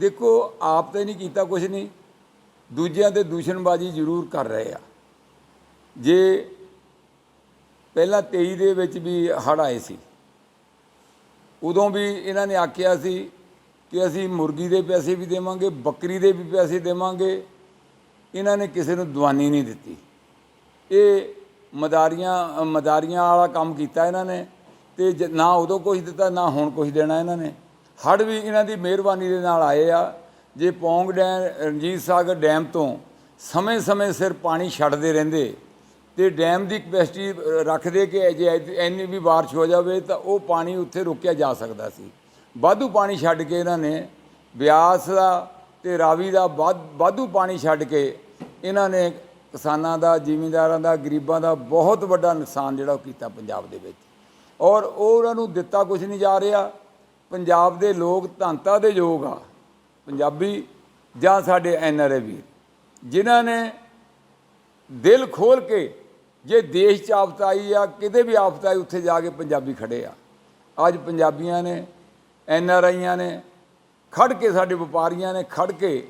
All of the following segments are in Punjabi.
ਦੇਖੋ, ਆਪ ਤਾਂ ਨਹੀਂ ਕੀਤਾ ਕੁਝ ਨਹੀਂ, ਦੂਜਿਆਂ ਤੇ ਦੂਸ਼ਣਬਾਜ਼ੀ ਜ਼ਰੂਰ ਕਰ ਰਹੇ ਆ। ਜੇ ਪਹਿਲਾਂ 23 ਦੇ ਵਿੱਚ ਵੀ ਹੜ੍ਹ ਆਏ ਸੀ, ਉਦੋਂ ਵੀ ਇਹਨਾਂ ਨੇ ਆਖਿਆ ਸੀ ਕਿ ਅਸੀਂ ਮੁਰਗੀ ਦੇ ਪੈਸੇ ਵੀ ਦੇਵਾਂਗੇ, ਬੱਕਰੀ ਦੇ ਵੀ ਪੈਸੇ ਦੇਵਾਂਗੇ। ਇਹਨਾਂ ਨੇ ਕਿਸੇ ਨੂੰ ਦਵਾਨੀ ਨਹੀਂ ਦਿੱਤੀ। ਇਹ ਮਦਾਰੀਆਂ ਮਦਾਰੀਆਂ ਵਾਲਾ ਕੰਮ ਕੀਤਾ ਇਹਨਾਂ ਨੇ ਤੇ ਜ- ਨਾ ਉਦੋਂ ਕੁਝ ਦਿੱਤਾ, ਨਾ ਹੁਣ ਕੁਝ ਦੇਣਾ ਇਹਨਾਂ ਨੇ। ਹੜ ਵੀ ਇਹਨਾਂ ਦੀ ਮਿਹਰਬਾਨੀ ਦੇ ਨਾਲ ਆਏ ਆ। ਜੇ ਪੌਂਗ ਡੈਮ, ਰਣਜੀਤ ਸਾਗਰ ਡੈਮ ਤੋਂ ਸਮੇਂ-ਸਮੇਂ ਸਿਰ ਪਾਣੀ ਛੱਡਦੇ ਰਹਿੰਦੇ, ਤੇ ਡੈਮ ਦੀ ਕਪੈਸਿਟੀ ਰੱਖਦੇ ਕਿ ਜੇ ਇੰਨੀ ਵੀ ਬਾਰਿਸ਼ ਹੋ ਜਾਵੇ ਤਾਂ ਉਹ ਪਾਣੀ ਉੱਥੇ ਰੋਕਿਆ ਜਾ ਸਕਦਾ ਸੀ। ਵਾਧੂ ਪਾਣੀ ਛੱਡ ਕੇ ਇਹਨਾਂ ਨੇ ਬਿਆਸ ਦਾ ਤੇ ਰਾਵੀ ਦਾ ਵਾਧ- ਵਾਧੂ ਪਾਣੀ ਛੱਡ ਕੇ ਇਹਨਾਂ ਨੇ ਕਿਸਾਨਾਂ ਦਾ, ਜ਼ਿਮੀਂਦਾਰਾਂ ਦਾ, ਗਰੀਬਾਂ ਦਾ ਬਹੁਤ ਵੱਡਾ ਨੁਕਸਾਨ ਜਿਹੜਾ ਉਹ ਕੀਤਾ ਪੰਜਾਬ ਦੇ ਵਿੱਚ। ਔਰ ਉਹ ਉਹਨਾਂ ਨੂੰ ਦਿੱਤਾ ਕੁਝ ਨਹੀਂ ਜਾ ਰਿਹਾ। ਪੰਜਾਬ ਦੇ ਲੋਕ ਧੰਤਾ ਦੇ ਯੋਗ ਆ, ਪੰਜਾਬੀ ਜਾਂ ਸਾਡੇ ਐਨਆਰਏ ਵੀਰ, ਜਿਨ੍ਹਾਂ ਨੇ ਦਿਲ ਖੋਲ ਕੇ ਜੇ ਦੇਸ਼ ਚ ਆਫਤ ਆਈ ਆ, ਕਿਤੇ ਵੀ ਆਫਤ ਆਈ ਉੱਥੇ ਜਾ ਕੇ ਪੰਜਾਬੀ ਖੜੇ ਆ। ਅੱਜ ਪੰਜਾਬੀਆਂ ਨੇ, ਐਨ ਆਰ ਆਈਆਂ ਨੇ ਖੜ ਕੇ ਸਾਡੇ ਵਪਾਰੀਆਂ ਨੇ ਖੜ ਕੇ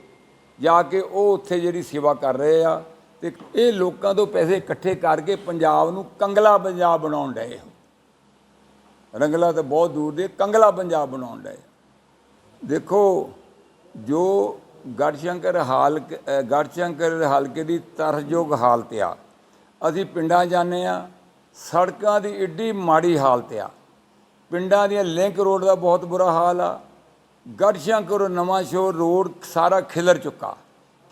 ਜਾ ਕੇ ਉਹ ਉੱਥੇ ਜਿਹੜੀ ਸੇਵਾ ਕਰ ਰਹੇ ਆ ਤੇ ਇਹ ਲੋਕਾਂ ਤੋਂ ਪੈਸੇ ਇਕੱਠੇ ਕਰਕੇ ਪੰਜਾਬ ਨੂੰ ਕੰਗਲਾ ਪੰਜਾਬ ਬਣਾਉਣ ਡਏ ਹੋ ਰੰਗਲਾ ਤਾਂ ਬਹੁਤ ਦੂਰ ਦੇ, ਕੰਗਲਾ ਪੰਜਾਬ ਬਣਾਉਣ ਡਏ। ਦੇਖੋ, ਜੋ ਗੜਸ਼ੰਕਰ ਹਾਲ ਗੜਸ਼ੰਕਰ ਹਲਕੇ ਦੀ ਤਰਸਯੋਗ ਹਾਲਤ ਆ, ਅਸੀਂ ਪਿੰਡਾਂ ਜਾਂਦੇ ਆ ਸੜਕਾਂ ਦੀ ਏਡੀ ਮਾੜੀ ਹਾਲਤ ਆ। ਪਿੰਡਾਂ ਦੀਆਂ ਲਿੰਕ ਰੋਡ ਦਾ ਬਹੁਤ ਬੁਰਾ ਹਾਲ ਆ। ਗੜਸ਼ੰਕਰ ਨਵਾਂ ਸ਼ੋਰ ਰੋਡ ਸਾਰਾ ਖਿਲਰ ਚੁੱਕਾ।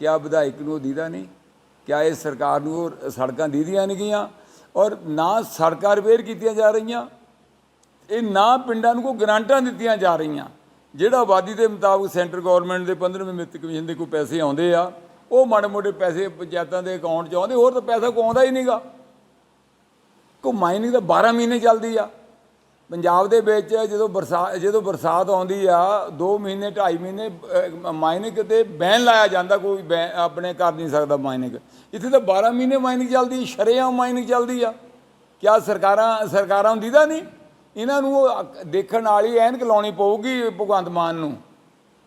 ਕਿਆ ਵਿਧਾਇਕ ਨੂੰ ਉਹ ਦੀਦਾ ਨਹੀਂ, ਕਿਆ ਇਹ ਸਰਕਾਰ ਨੂੰ ਉਹ ਸੜਕਾਂ ਦੀਦੀਆਂ ਨਹੀਂ ਗਈਆਂ, ਔਰ ਨਾ ਸੜਕਾਂ ਰਿਪੇਅਰ ਕੀਤੀਆਂ ਜਾ ਰਹੀਆਂ ਇਹ ਨਾ ਪਿੰਡਾਂ ਨੂੰ ਕੋਈ ਗਰਾਂਟਾਂ ਦਿੱਤੀਆਂ ਜਾ ਰਹੀਆਂ। ਜਿਹੜਾ ਆਬਾਦੀ ਦੇ ਮੁਤਾਬਕ ਸੈਂਟਰ ਗਵਰਨਮੈਂਟ ਦੇ 15ਵੇਂ ਵਿੱਤ ਕਮਿਸ਼ਨ ਦੇ ਕੋਈ ਪੈਸੇ ਆਉਂਦੇ ਆ, ਉਹ ਮਾੜੇ ਮੋਟੇ ਪੈਸੇ ਪੰਚਾਇਤਾਂ ਦੇ ਅਕਾਊਂਟ 'ਚ ਆਉਂਦੇ, ਹੋਰ ਤਾਂ ਪੈਸਾ ਕੋਈ ਆਉਂਦਾ ਹੀ ਨਹੀਂਗਾ ਕੋ ਮਾਈਨਿੰਗ ਤਾਂ 12 ਮਹੀਨੇ ਚੱਲਦੀ ਆ। ਪੰਜਾਬ ਦੇ ਵਿੱਚ ਜਦੋਂ ਬਰਸਾਤ ਜਦੋਂ ਬਰਸਾਤ ਆਉਂਦੀ ਆ 2 ਮਹੀਨੇ 2.5 ਮਹੀਨੇ ਮਾਈਨਿੰਗ ਤੇ ਬੈਨ ਲਾਇਆ ਜਾਂਦਾ, ਕੋਈ ਬੈਨ ਆਪਣੇ ਕਰ ਨਹੀਂ ਸਕਦਾ ਮਾਈਨਿੰਗ। ਇੱਥੇ ਤਾਂ 12 ਮਹੀਨੇ ਮਾਈਨਿੰਗ ਚੱਲਦੀ, ਸ਼ਰੇਆਮ ਮਾਈਨਿੰਗ ਚੱਲਦੀ ਆ। ਕਿਆ ਸਰਕਾਰਾਂ ਸਰਕਾਰਾਂ ਹੁੰਦੀ ਦਾ ਨਹੀਂ? ਇਹਨਾਂ ਨੂੰ ਉਹ ਅਕ- ਦੇਖਣ ਵਾਲੀ ਐਨਕ ਲਾਉਣੀ ਪਊਗੀ ਭਗਵੰਤ ਮਾਨ ਨੂੰ।